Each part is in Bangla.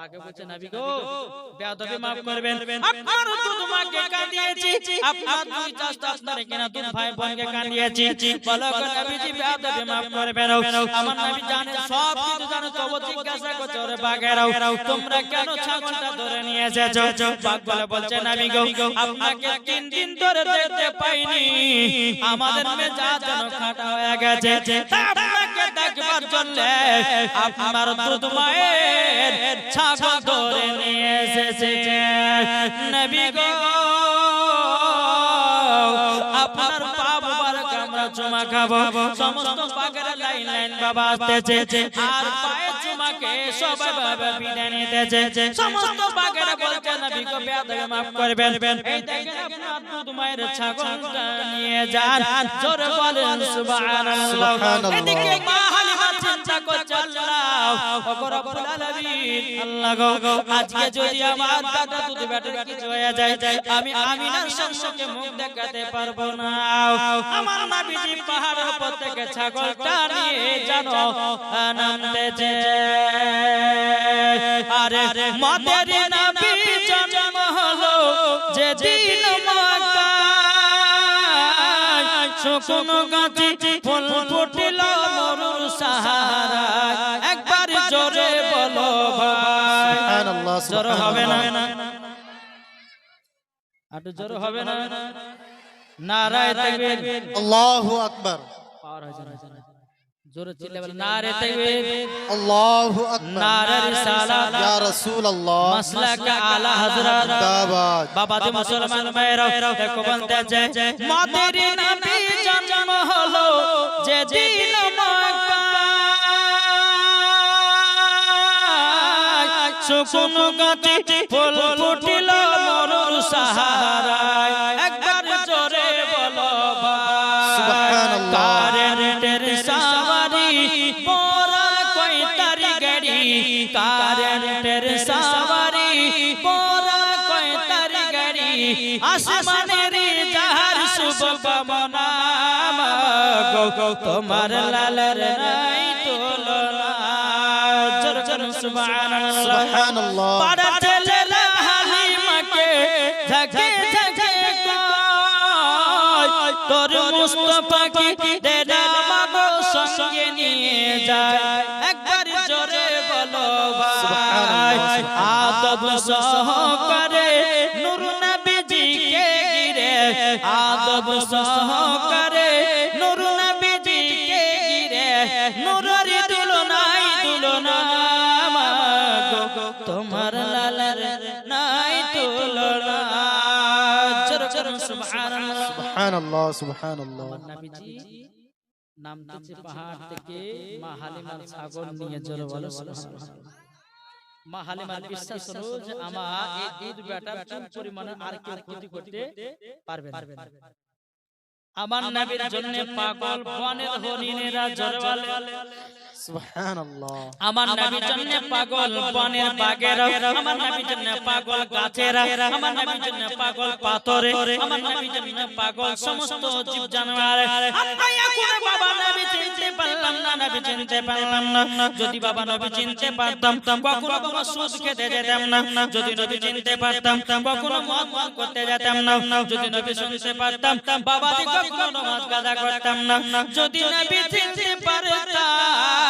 পাকে বলছে নবী গো বেয়াদবি maaf করবেন আপনার দুধ মাকে কাঁদিয়েছি আপনার দুই চাচা আপনার কেনা দুই ভাই বোনকে কাঁদিয়েছি বলো গো নবীজি বেয়াদবি maaf করবেন আমার নবী জানে সব কিছু জানে তবু জিজ্ঞাসা করছে ওরে বাঘেরাও তোমরা কেন ছাগলটা ধরে নিয়ে এসেছ বাঘ বলে বলছে নবী গো আপনাকে তিন দিন ধরে দেখতে পাইনি আমাদের মেজাজ যেন খাটা হয়ে গেছে আপনাকে দেখবার জন্য আপনার দুধ মায়ের ছাগল ধরে নিয়ে এসেছে। নবী গো আপনার পা মুবারক আমরা চুমা খাব। সমস্ত পাকের লাইন লাইন বাবা আসতেছে। আর পায়ে চুমাকে সবাই বাবা বিদায় নিতেছে। সমস্ত পাকের বলছে নবী গো বেয়াদবি maaf করবেন। এই দেখেন আপনার দুধ মায়ের ছাগলটা নিয়ে যান। জোরে বলেন সুবহানাল্লাহ। সুবহানাল্লাহ। এদিকে মা করছে আল্লাহ ওগো রব্বুল আলামিন আল্লাহ গো আজকে যদি আমার দাদা দুধ ব্যাটার কিছু হয়ে যায় আমি আমিনার সম্মুখে মুখ দেখাতে পারব না। আমার নবীজি পাহাড়ের উপর থেকে ছাগলটা নিয়ে জানো আনন্দেছে আরে মদের নবী জন্ম হলো যে দিন মক্কায় শুকনো গাছে ফুল ফুটিল মরুর সুবহানাল্লাহ জোর হবে না। সুবহানাল্লাহ একটু হবে না। নারায় তাকবীর। আল্লাহু আকবার। পাওয়ার হয়েছে না। জোরে চিল্লে বলে নারে তাকবীর। আল্লাহু আকবার। নারে রিসালাত। ইয়া রাসূলুল্লাহ। মাসলাক আলা হযরত। দাবাত বাবা দি মুসলমান ভাইরা এক বলতেছে মাদের নবী জন্ম হলো। যে দিন শুকনো গাছে ফুল ফুটিল মরুর সাহারায়। একবার জোরে বলো। কারেন্টের সাওয়ারি মোরা কই তারি গাড়ি কারেন্টের সাওয়ারি মোরা কই তারি গাড়ি। আসমানের জাহার শুভ গো তোমার লালের নাই সুবহানাল্লাহ। সুবহানাল্লাহ পাড়া ছেলেরা হালিমাকে ঝাঁকে ঝাঁকে কয় তোর মুস্তফাকে দেনা মাগো সঙ্গে নিয়ে যায়। একবার জোরে বলো ভাই। আদব সহকারে নূর নবীজিকে ঘিরে। আদব সহকারে সুবহানাল্লাহ সুবহানাল্লাহ। আমার নবীজি নামতেছে পাহাড় থেকে মা হালিমার ছাগল নিয়ে জোরে বলো সুবহানাল্লাহ। মা হালিমার বিশ্বাস হলো যে আমার এই দুধ বেটার চুল পরিমাণে আর কেউ ক্ষতি করতে পারবে না। আমার নবীর জন্য পাগল বনের হরিণেরা জোরে বলে। সুবহানাল্লাহ আমার নবীর জন্য পাগল বনের বাগেরা আমার নবীর জন্য পাগল গাছেরা আমার নবীর জন্য পাগল পাথরে আমার নবীর জন্য পাগল সমস্ত জীব জানোয়ার বাবা নবী চিনতে পারলাম না নবী চিনতে পারলাম না যদি বাবা নবী চিনতে পারতাম কখনো বাবা সুদ খেতে যেতাম না যদি নবী চিনতে পারতাম কখনো মদ করতে যেতাম না যদি নবী শুনতে পারতাম বাবা দি কখনো নামাজ করতাম না যদি নবী চিনতে পারতাম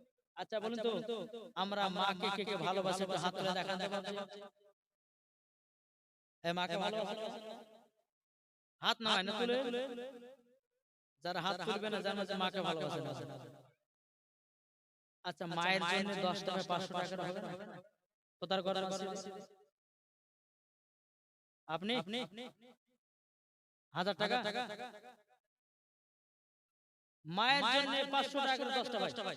আচ্ছা বলুন তো আমরা মাকে কে কে ভালোবাসে একটু হাত তুলে দেখান। দেখান। এ মাকে ভালোবাসে। হাত না হয় না তুলে? যারা হাত তুলবে না জানো যে মাকে ভালোবাসে না। আচ্ছা মায়ের জন্য দশ টাকা পাঁচশো টাকা হবে না? কোথার করার আপনি? হাজার টাকা? মায়ের জন্য পাঁচশো টাকা করে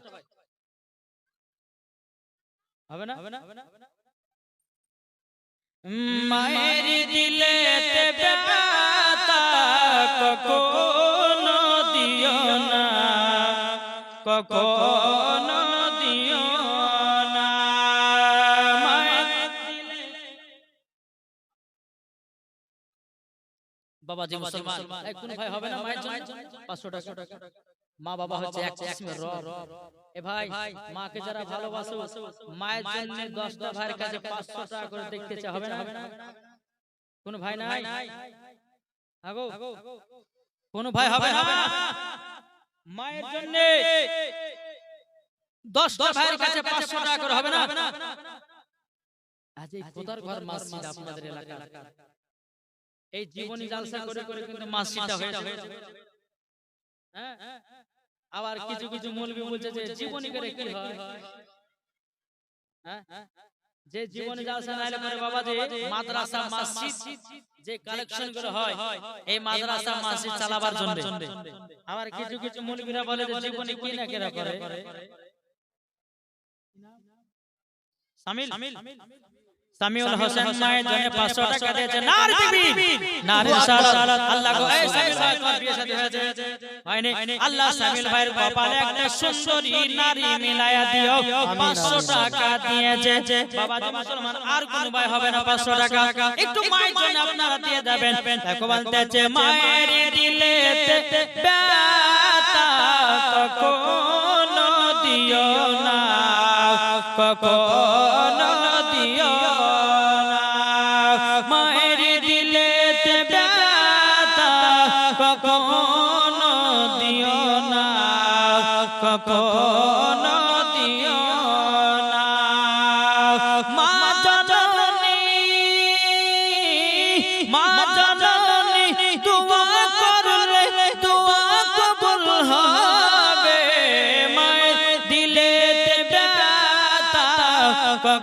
দশটা ভাই হবে না? মায়ের দিলে কখনো দিও না। কখনো দিও না। বাবা জি মুসলমান। কোন ভাই হবে না মায়ের জন্য? 500 টাকা। মা বাবা হচ্ছে এক কিসমের রব। এ ভাই মাকে যারা ভালোবাসো মায়ের জন্য 10টা ভাইয়ের কাছে 500 টাকা করে দেখতে চা হবে না? কোন ভাই নাই? আগো। কোন ভাই হবে না? মায়ের জন্য 10টা ভাইয়ের কাছে 500 টাকা করে হবে না? আজ এই খোদার ঘর মসজিদ আপনাদের এলাকা এই জীবনী জালসা করে করে কিন্তু মসজিদটা হ্যাঁ আবার কিছু কিছু মৌলবি বলছে যে জীবনী করে কি হয়? হ্যাঁ? যে জীবনী জালসা নাইলে পরে বাবা যে মাদ্রাসা মসজিদ যে কালেকশনগুলো হয় এই মাদ্রাসা মসজিদ চালাবার জন্য। আবার কিছু কিছু মৌলবিরা বলে যে জীবনী কি না কেরা? করে? শামিল সামিউল হোসেন মায়ের জন্য 500 টাকা দিয়েছে নার আল্লাহ গো এই সামিল ভাই তোমার বিয়ে শাদী হয়েছে। হয়নি। আল্লাহ সামিল ভাইয়ের কপালে একটা সুন্দরী নারী মিলায়া দিও। 500 টাকা দিয়েছে। মুসলমান আর কোন ভাই হবে না 500 টাকা। একটু মায়ের জন্য আপনারা দিয়ে দেবেন। দেখো বলতেছে মায়ের দিলে ব্যথা কখনো দিও না। কখনো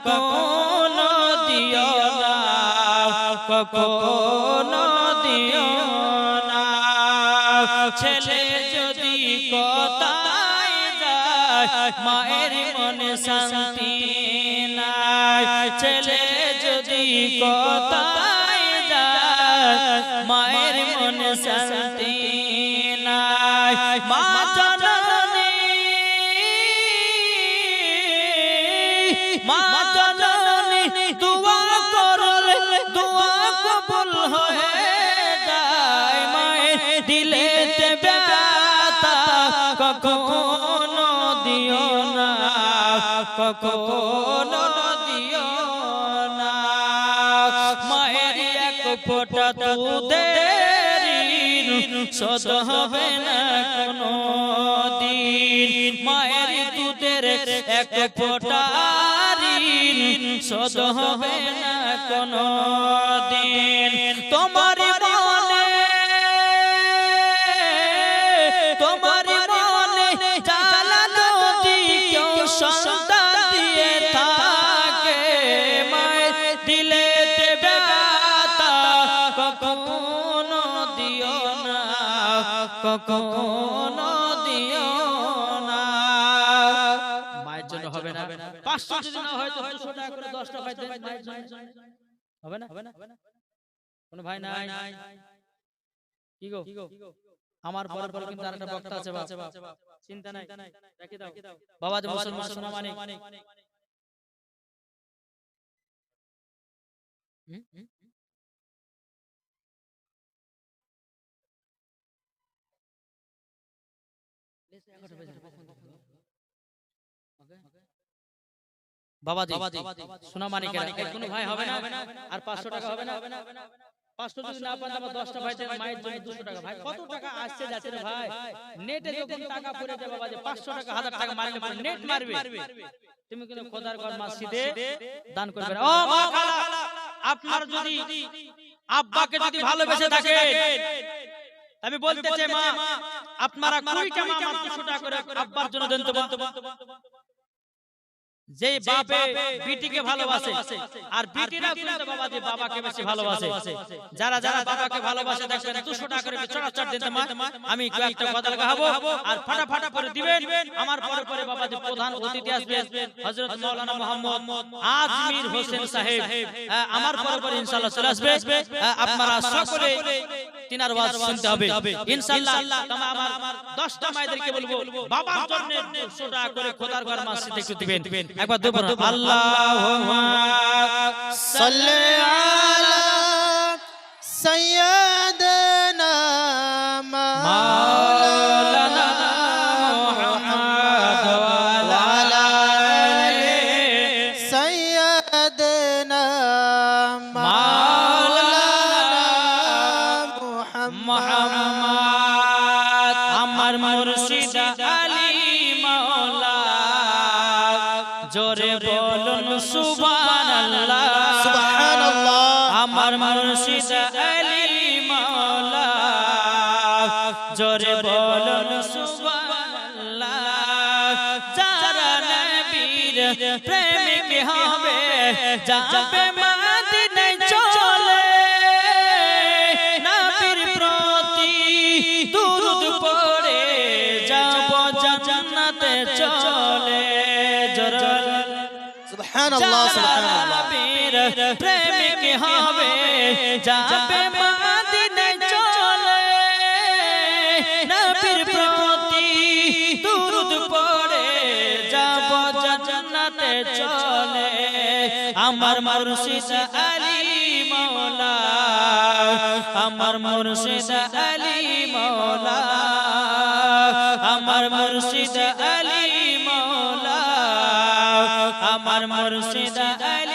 কখনো দিও না, কখনো দিও না। ছেলে যদি কোথায় যায়, মায়ের মনে শান্তি নাই। ছেলে যদি কোথায় যায়, মায়ের মনে শান্তি নাই। মা কখনো দিও না। মায়ের এক ফোঁটা দুধের শত হবে না কোনো দিন মায়ের দুধের এক ফোঁটা শত হবে না কোনো দিন তোমার কখনো দিও না। মায়ের জন্য হবে না। পাঁচশো যদি না হয় তো দুশো টাকা করে দশটা ভাই দেন মায়ের জন্য। হবে না? হবে না? কোন ভাই নাই। কি গো? আমার পরের পর কিন্তু আরেকটা বক্তা আছে বাপ। চিন্তা নাই। রেখে দাও। বাবা যে মুসলমান শোনা মানে হুম? বাবাজি সোনা মানিকেরা কোনো ভাই হবে না আর পাঁচশো টাকা হবে না। পাঁচশো যদি না পান আমার দশটা ভাই দেন, মায়ের জন্য দুশো টাকা। ভাই কত টাকা আসছে যাচ্ছে রে ভাই? নেটে যখন টাকা পড়ে যাবে বাবা যে পাঁচশো টাকা হাজার টাকা মারলে নেট মারবে। তুমি কিন্তু খোদার ঘর মসজিদে দান করবে ও মা খালা আপনার যদি আব্বাকে যদি ভালোবেসে থাকে আমি বলতে চাই মা আপনারা কুড়িটা মা আমার দুশো টাকা করে আব্বার জন্য দেন তো বলতো যে বাপে বিটিকে ভালোবাসে আর বিটিরা কিন্তু বাবা যে বাবাকে বেশি ভালোবাসে যারা যারা বাবাকে ভালোবাসে দেখবেন দুশো টাকা করে চড়াচড় দিতে মা আমি কয়েকটা কথা লাগাবো আর ফাটাফাটা করে দিবেন? আমার পরে পরে বাবা যে প্রধান অতিথি আসবেন হযরত মাওলানা মোহাম্মদ আজমির হোসেন সাহেব। আমার পরে পরে ইনশাআল্লাহ চলে আসবে। আপনারা সকলে তিনার ওয়াজ শুনতে হবে। ইনশাআল্লাহ তাম আমার 10টা মায়েদেরকে বলব বাবার জন্য 100 টাকা করে খোদার ঘর মসজিদে একটু দিবেন। একবার দুবার আল্লাহুম্মা সাল্লি আলা সাইয়্যিদ জোরে বলুন সুবহানাল্লাহ। সুবহানাল্লাহ। আমার মুর্শিদ আলী মাওলা। জোরে বলুন সুবহানাল্লাহ। যারা নবীর প্রেমিক হবে যাবে মদিনায় প্রেমিক হবে, যাবে মদিনায় চলে। নবীর প্রতি দুরুদ পড়ে, যাব জান্নাতে চলে। আমার মুর্শিদ আলী মাওলা, আমার মুর্শিদ আলী মাওলা, আমার মুর্শিদ আলী মাওলা, আমার মুর্শিদ আলী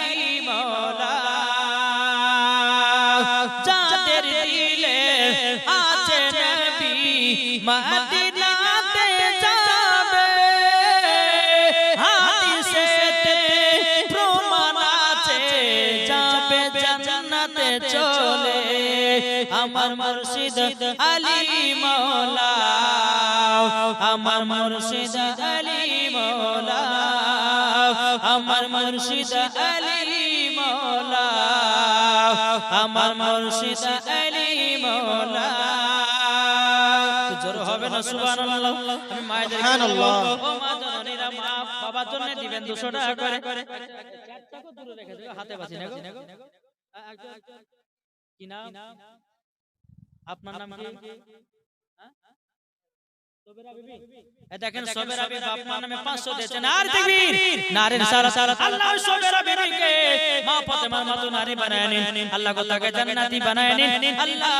আমার মুর্শিদ আলী মাওলা আমার মুর্শিদ আলী মাওলা আমার মুর্শিদ আলী মাওলা আমার মুর্শিদ আলী মাওলা জোর হবে না সুবহানাল্লাহ। আমি মায়েদের সুবহানাল্লাহ। ও মা জননীরা মা বাবার জন্য দিবেন 200 টাকা করে। চারটাকে দূরে রেখে দিও হাতে বাঁচি না গো। কি নাম? আপনার নাম কি হ্যাঁ? দেখেন সবেরা বিবি বাপ মার নামে 500 দিয়েছেন। আর তাকবীর নারীর সারা সারা আল্লাহ সবেরা বিবিকে মা ফাতেমার মতো নারী বানায় নিন। আল্লাহ গো জান্নাতি বানায় নিন। আল্লাহ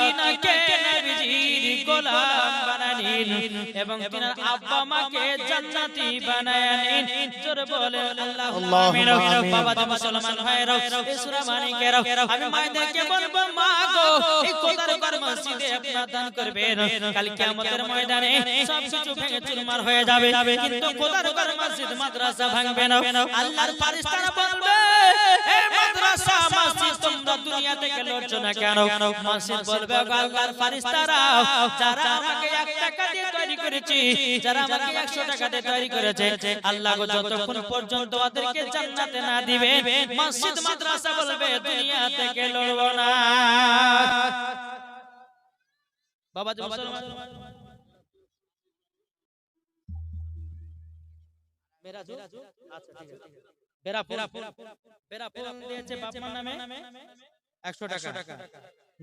তিনাকে নবীজির গোলাম বানায় নিন। এবং তিনার আব্বা মাকে জান্নাতি বানায় নিন। জোরে বলে আল্লাহ আমিন বাবা তো মুসলমান ভাইরাও এই সূরা মানিকেরাও আমি মায়েদেরকে বলব মা গো এই কোদার ঘর মসজিদে আপনারা দান করবেন কাল কিয়ামতের ময়দানে সব কিছু ভেঙে চুরমার হয়ে যাবে। কিন্তু কোদার ঘর মসজিদ মাদ্রাসা ভাঙবে না। আল্লাহর ফারিস্তারা বলবে এই মাদ্রাসা মসজিদ তোমরা দুনিয়া থেকে লড়ছো না কেন? মসজিদ বলবে আল্লাহর ফারিস্তারা যারা আমাকে 1 টাকা দিয়ে তৈরি করেছি যারা আমাকে 100 টাকা দিয়ে তৈরি করেছে আল্লাহ গো যতক্ষণ পর্যন্ত ওদেরকে জান্নাতে না দিবে মসজিদ মাদ্রাসা বলবে দুনিয়া থেকে লড়বো না। বাবা মুসলমান মেরা জু আচ্ছা ঠিক আছে বেরা বেরা বেরা বেরা দিয়েছে বাপ মার নামে? 100 টাকা।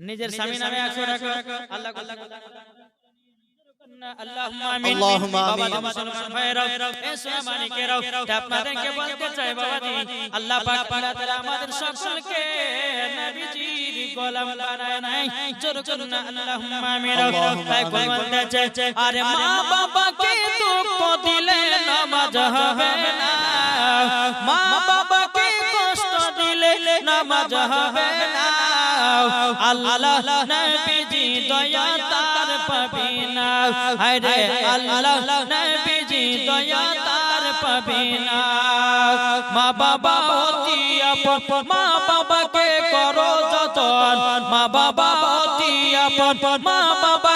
নিজের স্বামী নামে 100 টাকা। আল্লাহ আল্লাহ আপনাদেরকে বলতে চাই বাবাজি আল্লাহ পাক আমাদের সকলকে নবীজির গোলাম বানায় নাই জোর করুন না আল্লাহুম্মা আমিন তাই আমিন। বলতে চাই আরে মা বাবাকে দুঃখ দিলে নামাজ হবে না মা বাবাকে কষ্ট দিলে নামাজ হবে না আল্লাহ নবীজি দয়া তার পাবি না আরে আল্লাহ নবীজি দয়া তার পাবি না মা বাবা অতি আপন, মা বাবাকে করো যতন। মা বাবা অতি আপন, মা বাবাকে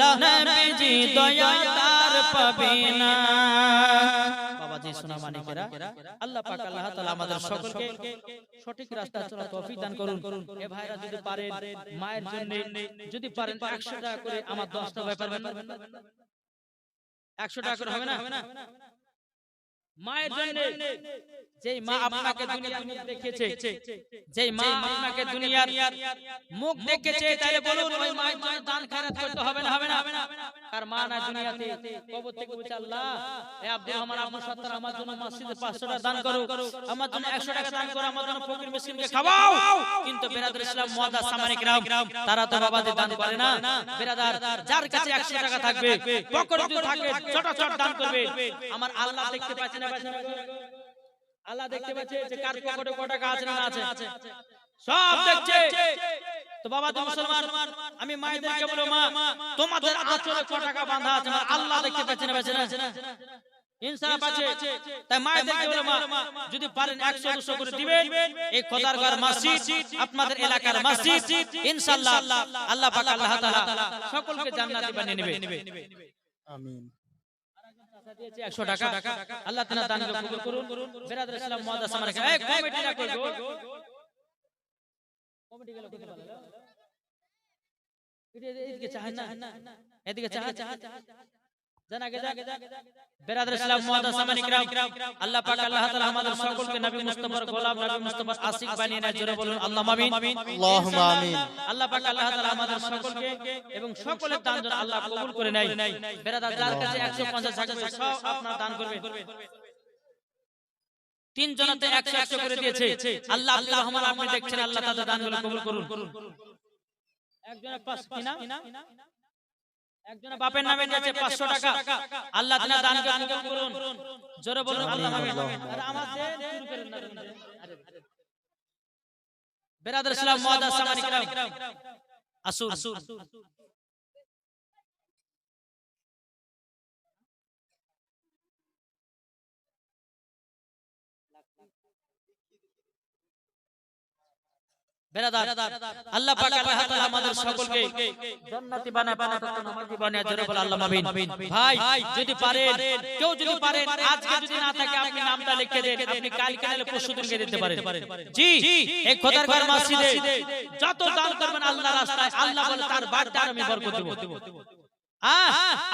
নবীজি মায়ের যদি পারেন 100 টাকা করে আমার 10 টাকা পারবেন 100 টাকা করে হবে না? মায়ের জন্য যেই মা আপনাকে দুনিয়ার মুখ দেখেছে যেই মা আপনাকে দুনিয়ার মুখ দেখেছে তাহলে বলুন ওই মায়ের জন্য দান খয়রাত করতে হবে না হবে না। আর মা না দুনিয়াতে কবর থেকে বলছে আল্লাহ এ রহমান আব্দুল সত্তার আমার জন্য মসজিদে 500 টাকা দান করো আমার জন্য 100 টাকা দান করো আমার জন্য ফকির মিসকিনকে খাওয়াও। কিন্তু বেরাদার ইসলাম সামানিক রাম তারা তো বাবাদের দান করে না। বেরাদার যার কাছে 100 টাকা থাকবে পকেট যদি থাকে ছোট ছোট দান করবে আমার আল্লাহ দেখতে পাচ্ছে না পাচ্ছে না আল্লাহ দেখতে পাচ্ছে যে কার পকেটে টাকা না আছে। সব দেখছে। তো বাবা তো মুসলমান আমি মায়েদেরকে বলো মা তোমাদের কত টাকা বাঁধা আছে আল্লাহ দেখতে পাচ্ছে না পাচ্ছে না? ইনসাফ আছে। তাই মায়েদেরকে বলো মা যদি পারেন 100 200 করে দিবেন এই খোদার ঘর মসজিদ আপনাদের এলাকার মসজিদ ইনশাআল্লাহ আল্লাহ পাক আল্লাহ তাআলা সকলকে জান্নাতি বানিয়ে নেবে আমিন। 100 টাকা। আল্লাহ তাআলা দান কবুল করুন। বেরাদার ইসলাম মুআদ্দাস আমার এই কমিটিরা কই কমিটি গেল কোথায় বলো এদিকে চাহ না। এদিকে চাহেন। জানা আল্লাহ পাক আল্লাহ তাআলা আমাদের সকলকে নবী মুস্তাফার গোলাম নবী মুস্তাফার আশিক বানিয়ে নেয় জোরে বলুন আল্লাহ আমিন। আল্লাহুম্মা আমিন। আল্লাহ পাক আল্লাহ তাআলা আমাদের সকলকে এবং সকলের দান যেন আল্লাহ কবুল করে নেয়। বেরাদার যার কাছে 150 থাকবে সব আপনার দান করবেন। তিন জনতে 100 100 করে দিয়েছে। আল্লাহ আল্লাহ রহমান আপনি দেখছেন আল্লাহ তাদের দানগুলো কবুল করুন। একজনের পাঁচ কি একজন বাপের নামে যাচ্ছে 500 টাকা। আল্লাহ তাআলা দান দান করুন। জোরে বলুন আল্লাহ আমিন আরে আমার দেন শুরু করেন না আরে বেরাদার ইসলাম মুআদ্দাস সামানিকরাম আসুন বেরাদার আল্লাহ পাক আল্লাহ তাআলা আমাদের সকলকে জান্নাতি বানায় পানাত নামাজি বানায় জোরে বলে আল্লাহ আমিন ভাই যদি পারেন কেউ যদি পারেন আজকে যদি না থাকে আপনি নামটা লিখে দেন আপনি কালকে নালে পরশু দিনকে দিতে পারেন। জি এই খোদার ঘর মসজিদে যত দান করবেন আল্লাহর রাস্তায় আল্লাহ বলে তার আমি বরকত দেব। আহ,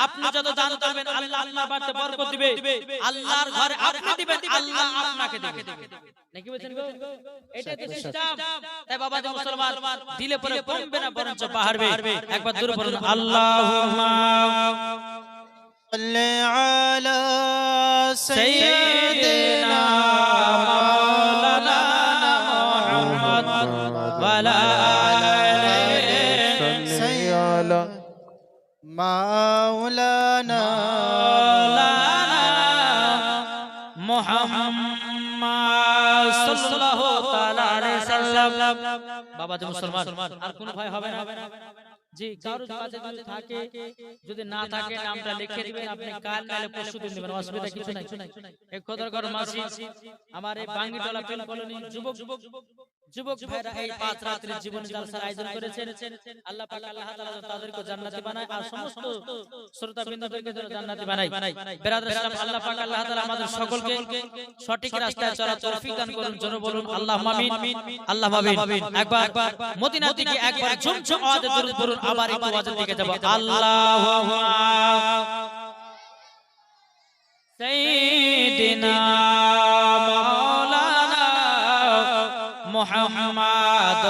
আপনি যত আল্লাহ আল্লাহ আল্লাহর ঘরে একবার দূরে বলুন আল্লাহুম্মা সাল্লি মাওলানা মোহাম্মদ সাল্লাল্লাহু তাআলা আলাইহি সাল্লাম। বাবা যে মুসলমান আর কোন ভয় হবে না। জি কারও কাছে যদি থাকে যদি না থাকে নামটা লিখে দিবেন আপনি কাল নালে পরশু দিন দিবেন অসুবিধা কিছু নাই। এক মাসি আমার এই বাঙ্গিটলা কলোনি যুবক যুবক ভাইরা এই পাঁচ রাত্রি জীবন জলসার আয়োজন করেছেন আল্লাহ পাক আল্লাহ তাআলা তাদেরকে জান্নাতি বানায় আর সমস্ত শ্রোতা বৃন্দদেরকে যেন জান্নাতি বানায়। বেরাদার ইসলাম আল্লাহ পাক আল্লাহ তাআলা আমাদের সকলকে সঠিক রাস্তায় চলার তৌফিক দান করুন জোরে বলুন আল্লাহ আমিন আল্লাহ আমিন। একবার একবার ঝুমঝুম আওয়াজে দরুদ পড়ুন আবার একটু আওয়াজের দিকে যাব। আল্লাহুম্মা সাইয়্যিদিনা মাওলানা মুহাম্মদ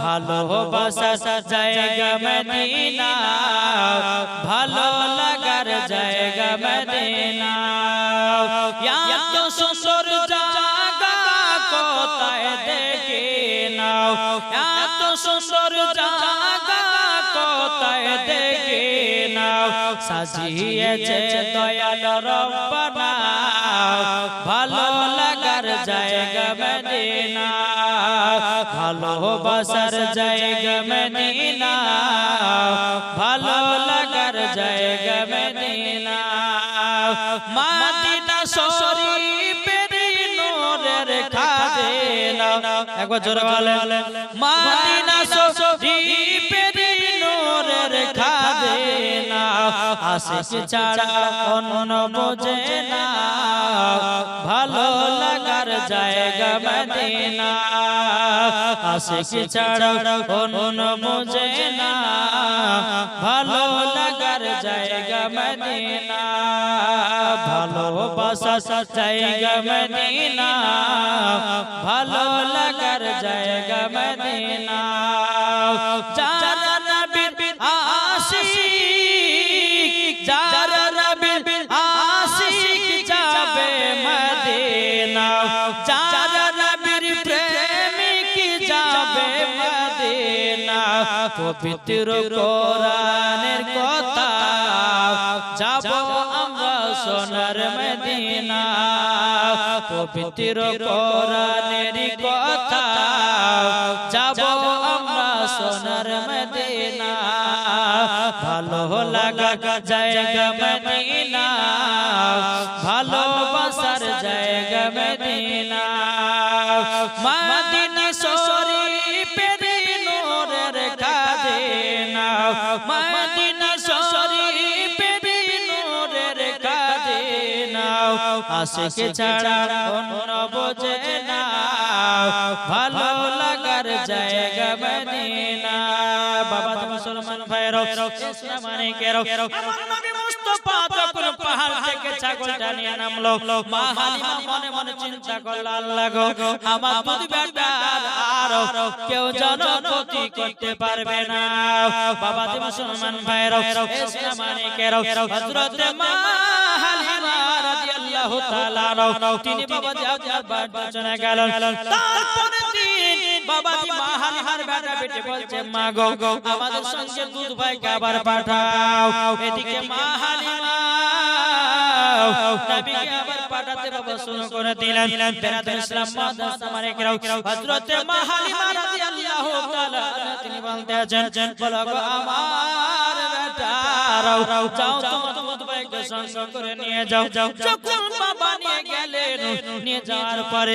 ভালোবাসার জায়গা মদিনা, ভালো লাগার জায়গা মদিনা। এত সুন্দর জায়গা কোথায় দেখে নাও? এত সুন্দর জায়গা কোথায় দেখে নাও? সাজিয়েছে দয়াল রব্বানা, ভালো লাগার জায়গা মদিনা। ভালোবাসার জায়গা মদিনা ভালো লাগার জায়গা মদিনা। মাদিনা শরীফের নূরের একবার জোরে বলেন মাদিনা আশিক ছাড়া অন্য বোঝে না। ভালো লাগার জায়গা মদিনা। আশিক ছাড়া অন্য বোঝে না। ভালো লাগার জায়গা মদিনা। ভালোবাসার জায়গা মদিনা। ভালো লাগার জায়গা মদিনা। পবিত্র কোরআনের কথা, যাব আমরা সোনার মদিনা। পবিত্র কোরআনের কথা, যাব আমরা সোনার মদিনা। ভালো লাগা জায়গা মদিনা। আশিক ছাড়া অন্য বোঝে না ভালো লাগার জায়গা মদিনা বাবা মুসলমান ভাইরাও ইসলাম আনিকেরও আমার নবী মুস্তাফা যখন পাহাড় থেকে ছাগলটা নিয়ে নামলো মা হালিমা মনে মনে চিন্তা করল আল্লাহ গো আমার দুধ বেটা আর কেউ যেন ক্ষতি করতে পারবে না বাবা মুসলমান হযরত মা রাদিয়াল্লাহু তাআলা তিনি বাবা দি আপনার বাড়ি চলে গেলেন। তারপরের দিন বাবাজি মা হালিমার বেটা বেটে বলছে মা গো আমাদের সঙ্গে দুধ ভাই আবার পাঠাও। এদিকে মা হালিমা নবীকে আবার পাঠাতে বাবা শুরু করে দিলেন। বেরাদুল ইসলাম মাদাস আমার একরাও হযরত মা হালিমা রাদিয়াল্লাহু তাআলা তিনি বলতে আছেন বলো গো আমার বেটারাও যাও তোমার দুধ ভাইকে সঙ্গ করে নিয়ে যাও। যখন বাবা গেলেন নিয়ে যাওয়ার পরে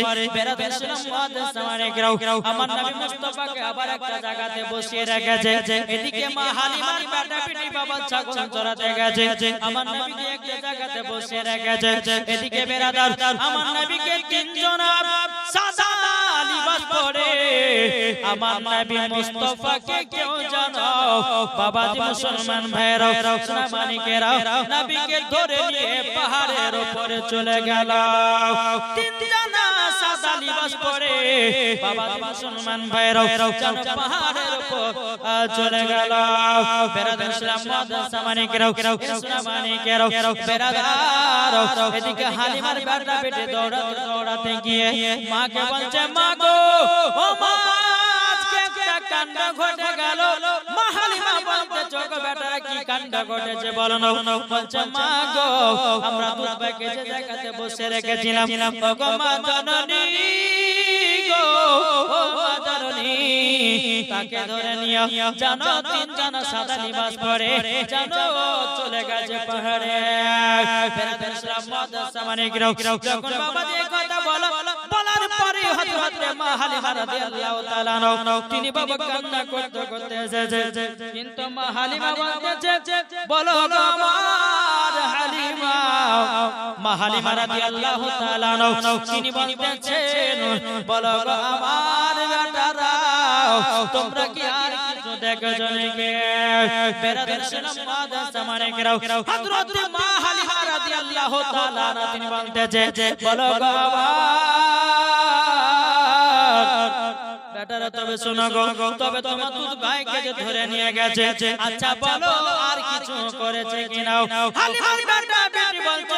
আমার একরাও আমার নবী মুস্তাফাকে আবার একটা জায়গাতে বসিয়ে রেখেছে। এদিকে মা হালিমার বেটা পিটি বাবা ছাগল চড়াতে গেছে। আমার নবীকে একটা জায়গাতে বসিয়ে রেখেছে। এদিকে বেরাদার আমার নবীকে তিনজন সাদা পরে আমার নবী মুস্তাফাকে কেউ জানো? বাবাজি মুসলমান ভাইরা সোনামানিকেরা নবীকে ধরে নিয়ে পাহাড়ের উপরে চলে গেল। তিন সাদা লিবাস পরে বাবাজি মুসলমান ভাইরা যেন পাহাড়ের উপর চলে গেল। বেরাদার ইসলাম মাদ্রাসা মানে কেরাও মানিকেরাও ইসলাম মানিকেরাও বেরাদার এদিকে হালিমার বেটা বেটে দৌড়াতে দৌড়াতে গিয়ে মাকে বলছে মা গো ও মা আজকে একটা কাণ্ড ঘটে গেল। মা হালিমা বলতে চোখ বেটারা কি কাণ্ড ঘটেছে বলো না। বলছে মা গো আমরা দুধ ভাইকে যে বসে রেখেছিলাম। গো মা জননী তাকে ধরে নিয়ে জানো তিন জন সাদা লিবাস পরে জানো চলে গেছে পাহাড়ে ইসলাম মাদ্রাসা মানে গিরাও যখন বাবা যে কথা বলো বলার পরে হযরত মা হালিমা রাদিয়াল্লাহু তাআলা তিনি বাবা কান্না করতে করতে এসেছে কিন্তু মা হালিমা বলতেছে বলো আমার হালিমা মা হালিমা রাদিয়াল্লাহু তাআলা তিনি বলতেছেন বলো আমার বেটারা তোমরা কি আর কিছু দেখছ নাকি বেরাদের সিনাম মাদ্রাসা মানে গিরাও হযরত মা হালিমা রাদিয়াল্লাহু তাআলা তিনি বলতেছে বলো গো বেটারা তবে শোনো গো তবে তোমার দুধ ভাইকে যে ধরে নিয়ে গেছে। আচ্ছা বলো আর কিছু করেছে কিনা। হালিমার বেটা বেটি বলছে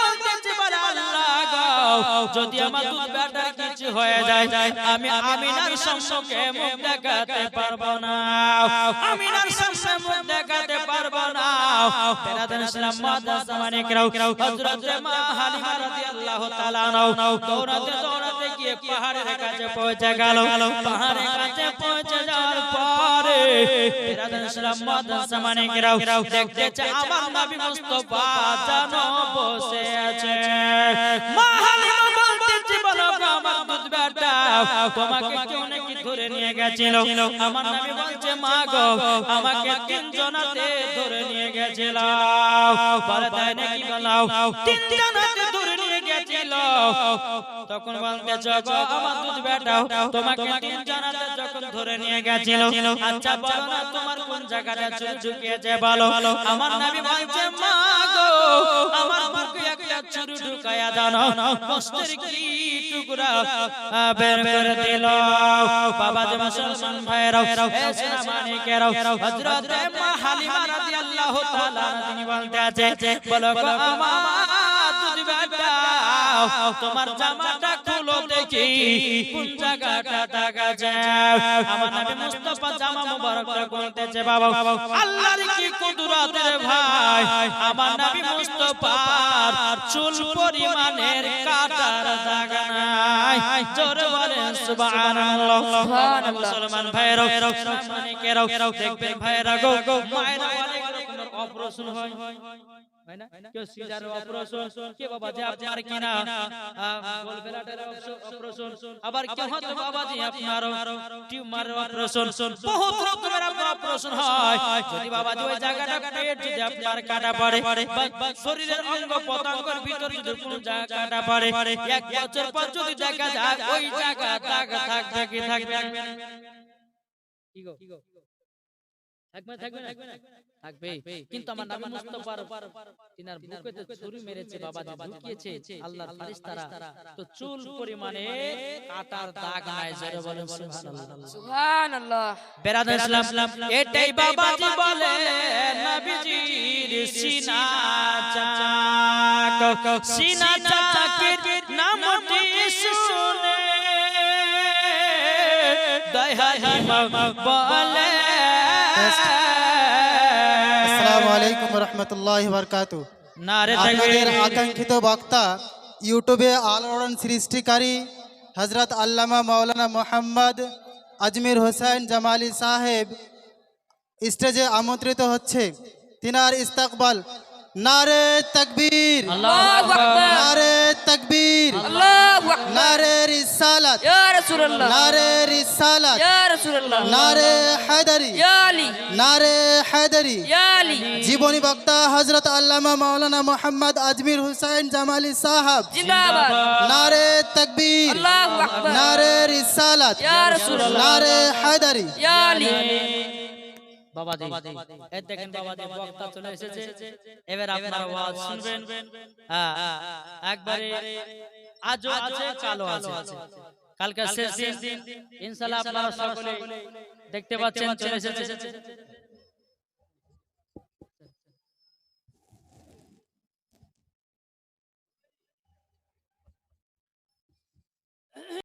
গো, যদি আমার দুধ বেটার কিছু হয়ে যায় আমি আমিনার সম্মুখে মুখ দেখাতে পারব না। আমিনার সামনে মুখ দেখাতে পারব না। বেরাদান ইসলাম মাদাস মানিকরাও হযরত মা হালিমা রাদিয়াল্লাহু তাআলা নাও দৌড়াতে দৌড়াতে গিয়ে পাহাড়ের কাছে পৌঁছে গেল। পাহাড়ের কাছে পৌঁছে যাওয়ার পরে বেরাদান ইসলাম মাদাস মানিকরাও দেখতেছে আমার নবী মুস্তাফা জানো বসে আছে। মা তোমাকে কেউ নাকি ধরে নিয়ে গেছিল। আমার নবী বলছে মা গো আমাকে তিনজনাতে ধরে নিয়ে গেছিল। বলে তাই নাকি বলাও তিনজনাতে ধরে নিয়ে গেছিল। তখন বলতেছ গো আমার দুধ বেটা তোমাকে তিনজনাতে যখন ধরে নিয়ে গেছিল আচ্ছা বলো না তোমার কোন জায়গাটা চুল ঝুঁকিয়েছে বলো? আমার নবী বলছে মা গো আমার বুকে ঢুকায়া দানো কষ্টের কি টুকরা বের করে দিল। বাবা যে মুসলমান ভাইরাও মানে মানিকেরাও হযরত মা হালিমা রাদিয়াল্লাহু তাআলা তিনি বলতে আছে, বলো গো আমার তুমি তোমার জামাটা খুলো দেখি, কোন জায়গাটা টাকা যায়? আমার নবী মুস্তাফা জামা মুবারকটা খুলতেছে বাবা, আল্লাহর কি কুদরত রে ভাই? আমার নবী মুস্তাফার চুল পরিমাণের কাটার জায়গা নাই। জোরে বলেন, সুবহানাল্লাহ। সুবহানাল্লাহ। মুসলমান ভাইরাও মানিকেরাও দেখবেন ভাইরা গো, মায়েরা অনেক রকমের অপারেশন হয়। কেউ সিজার অপারেশন কে বাবা যে আপনার কিনা গোল বেলাটের অপারেশন আবার কেউ হয়তো বাবা যে আপনার টিউমার অপারেশন বহুত রকমের আপনার অপারেশন হয় যদি বাবা যে ওই জায়গাটা পেট যদি আপনার কাটা পড়ে শরীরের অঙ্গ পতঙ্গের ভিতরে যদি কোনো জায়গা কাটা পড়ে এক বছর পর যদি দেখা যায় ওই জায়গা দাগ থাকবে কি থাকবে কি গো থাকবে থাকবে না থাকবে কিন্তু আমার নবী মুস্তাফার তিনার বুকেতে ছুরি মেরেছে বাবা ঢুকিয়েছে আল্লাহর ফেরেশতারা। তো চুল পরিমাণে কাটার দাগ নাই জোরে বলেন সুবহানাল্লাহ। সুবহানাল্লাহ। বেরাদার ইসলাম এটাই বাবাজি বলে নবীজির সিনা চাক সিনা চাকের নামটি শুনে দয়ালিমা বলে আসসালামু আলাইকুম রহমতুল্লাহ বরকাতু আপনাদের আকাঙ্ক্ষিত বক্তা ইউটিউবে আলোড়ন সৃষ্টিকারী হজরত আল্লামা মাওলানা মোহাম্মদ আজমির হোসেন জামালি সাহেব স্টেজে আমন্ত্রিত হচ্ছে। তিনার ইস্তকবাল নারে তকবীর। আল্লাহু আকবার। নারে তকবীর। আল্লাহু আকবার। নারে রিসালাত। ইয়া রাসূলুল্লাহ। নারে রিসালাত। ইয়া রাসূলুল্লাহ। নারে হায়দারি। ইয়া আলী। নারে হায়দারি। ইয়া আলী। জীবনী বক্তা হজরত আল্লামা মাওলানা মোহাম্মদ আজমির হুসাইন জামালি সাহাব। নারে তকবীর। আল্লাহু আকবার। নারে রিসালাত। ইয়া রাসূলুল্লাহ। নারে হায়দারি। ইয়া আলী। বাবাজি। এই দেখেন বাবাজি বক্তা চলে এসেছে। এবার আপনারা ওয়াজ শুনবেন। হ্যাঁ একবারে আজও আছে কালো আছে। কালকে শেষ দিন। ইনশাআল্লাহ আপনারা সকলে দেখতে পাচ্ছেন চলে এসেছে।